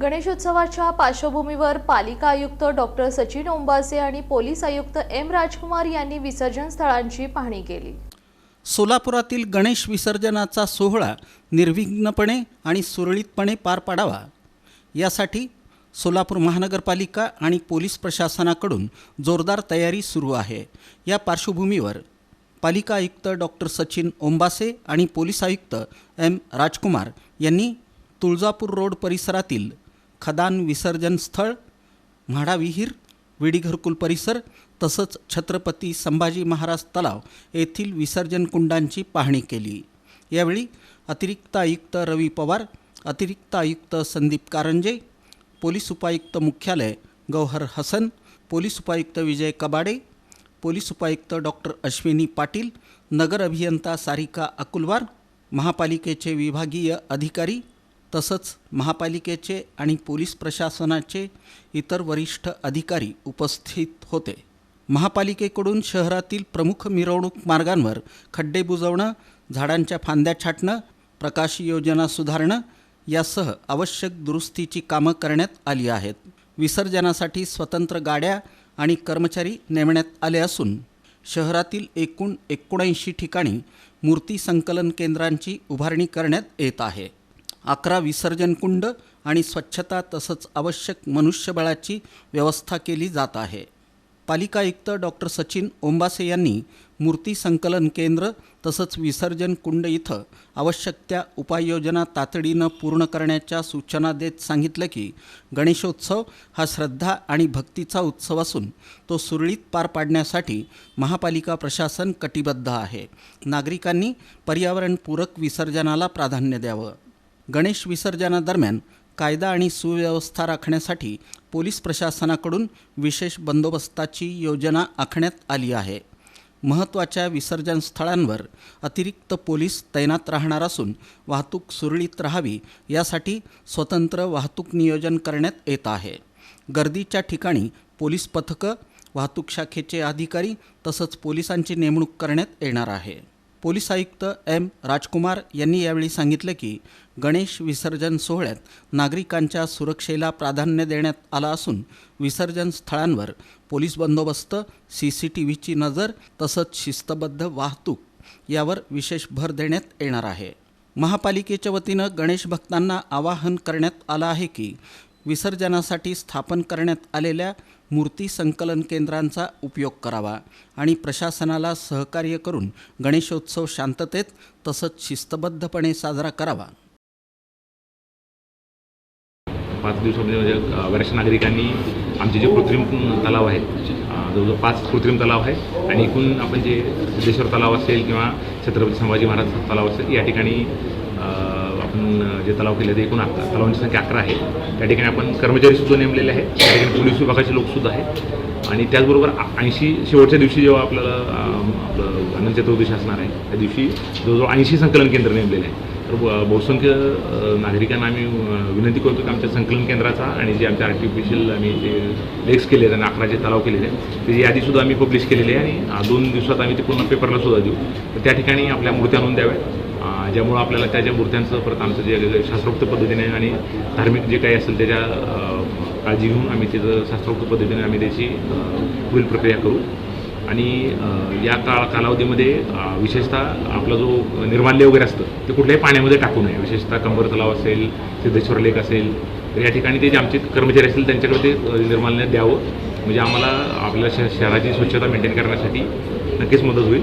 गणेशोत्सवाच्या पार्श्वभूमीवर पालिका आयुक्त डॉक्टर सचिन ओंबासे आणि पोलीस आयुक्त एम राजकुमार यांनी विसर्जन स्थळांची पाहणी केली. सोलापुरातील गणेश विसर्जनाचा सोहळा निर्विघ्नपणे आणि सुरळीतपणे पार पाडावा. यासाठी सोलापूर महानगरपालिका आणि पोलीस प्रशासनाकडून जोरदार तयारी सुरू आहे. या पार्श्वभूमीवर पालिका आयुक्त डॉक्टर सचिन ओंबासे आणि पोलीस आयुक्त एम राजकुमार यांनी तुळजापूर रोड परिसरातील खदान विसर्जन स्थळ म्हाडा विहीर परिसर तसंच छत्रपती संभाजी महाराज तलाव येथील विसर्जन कुंडांची पाहणी केली. यावेळी अतिरिक्त आयुक्त रवी पवार अतिरिक्त आयुक्त संदीप कारंजे पोलीस उपायुक्त मुख्यालय गौहर हसन पोलीस उपायुक्त विजय कबाडे पोलीस उपायुक्त डॉक्टर अश्विनी पाटील नगर अभियंता सारिका अकुलवार महापालिकेचे विभागीय अधिकारी तसंच महापालिकेचे आणि पोलीस प्रशासनाचे इतर वरिष्ठ अधिकारी उपस्थित होते. महापालिकेकडून शहरातील प्रमुख मिरवणूक मार्गांवर खड्डे बुजवणं झाडांच्या फांद्या छाटणं प्रकाश योजना सुधारणं यासह आवश्यक दुरुस्तीची कामं करण्यात आली आहेत. विसर्जनासाठी स्वतंत्र गाड्या आणि कर्मचारी नेमण्यात आले असून शहरातील एकूण एकोणऐंशी ठिकाणी मूर्ती संकलन केंद्रांची उभारणी करण्यात येत आहे. अकरा विसर्जन कुंड आणि स्वच्छता तसंच आवश्यक मनुष्यबळाची व्यवस्था केली जात आहे. पालिका आयुक्त डॉक्टर सचिन ओंबासे यांनी मूर्ती संकलन केंद्र तसंच विसर्जन कुंड इथं आवश्यक त्या उपाययोजना तातडीनं पूर्ण करण्याच्या सूचना देत सांगितलं की गणेशोत्सव हा श्रद्धा आणि भक्तीचा उत्सव असून तो सुरळीत पार पाडण्यासाठी महापालिका प्रशासन कटिबद्ध आहे. नागरिकांनी पर्यावरणपूरक विसर्जनाला प्राधान्य द्यावं. गणेश विसर्जनादरम्यान कायदा आणि सुव्यवस्था राखण्यासाठी पोलीस प्रशासनाकडून विशेष बंदोबस्ताची योजना आखण्यात आली आहे. महत्त्वाच्या विसर्जन स्थळांवर अतिरिक्त पोलीस तैनात राहणार असून वाहतूक सुरळीत राहावी यासाठी स्वतंत्र वाहतूक नियोजन करण्यात येत आहे. गर्दीच्या ठिकाणी पोलीस पथकं वाहतूक शाखेचे अधिकारी तसंच पोलिसांची नेमणूक करण्यात येणार आहे. पोलीस आयुक्त एम राजकुमार यांनी यावेळी सांगितलं की गणेश विसर्जन सोहळ्यात नागरिकांच्या सुरक्षेला प्राधान्य देण्यात आलं असून विसर्जन स्थळांवर पोलीस बंदोबस्त सी सी टी व्हीची नजर तसंच शिस्तबद्ध वाहतूक यावर विशेष भर देण्यात येणार आहे. महापालिकेच्या वतीनं गणेश भक्तांना आवाहन करण्यात आलं आहे की विसर्जनासाठी स्थापन करण्यात आलेल्या मूर्ती संकलन केंद्रांचा उपयोग करावा आणि प्रशासनाला सहकार्य करून गणेशोत्सव शांततेत तसंच शिस्तबद्धपणे साजरा करावा. पाच दिवसामध्ये म्हणजे अ, बऱ्याचशा नागरिकांनी आमचे जे कृत्रिम तलाव आहेत जवळजवळ पाच कृत्रिम तलाव आहे आणि एकूण आपण जे सिद्धेश्वर तलाव असेल किंवा छत्रपती संभाजी महाराज तलाव असेल या ठिकाणी आपण जे तलाव केले ते एकूण अकरा तलावांची संख्या अकरा आहे. त्या ठिकाणी आपण कर्मचारीसुद्धा नेमलेले आहेत. त्या ठिकाणी पोलीस विभागाचे लोकसुद्धा आहेत. आणि त्याचबरोबर ऐंशी शेवटच्या दिवशी जेव्हा आपल्याला आपलं अनंत चतुर्दशी असणार आहे त्या दिवशी जवळजवळ ऐंशी संकलन केंद्र नेमलेले आहे तर ब- बहुसंख्य नागरिकांना आम्ही विनंती करतो की आमच्या संकलन केंद्राचा आणि जे आमच्या आर्टिफिशियल आम्ही जे लेक्स केले आहेत आणि अकरा जे तलाव केलेले आहेत त्याची यादीसुद्धा आम्ही पब्लिश केलेली आहे आणि दोन दिवसात आम्ही ते पूर्ण पेपरला सुद्धा देऊ. तर त्या ठिकाणी आपल्या मूर्त्या आणून द्याव्यात. ज्यामुळं आपल्याला त्या ज्या मूर्त्यांचं परत आमचं जे शास्त्रोक्त पद्धतीने आणि धार्मिक जे काही असेल त्याच्या काळजी घेऊन आम्ही त्याचं शास्त्रोक्त पद्धतीने आम्ही त्याची पुढील प्रक्रिया करू. आणि या काळ कालावधीमध्ये विशेषतः आपला जो निर्माल्य वगैरे असतं ते कुठल्याही पाण्यामध्ये टाकू नये. विशेषतः कंबर तलाव असेल सिद्धेश्वर लेक असेल तर या ठिकाणी ते जे आमचे कर्मचारी असतील त्यांच्याकडे ते निर्माल्य द्यावं. म्हणजे आम्हाला आपल्या श शहराची स्वच्छता मेंटेन करण्यासाठी नक्कीच मदत होईल.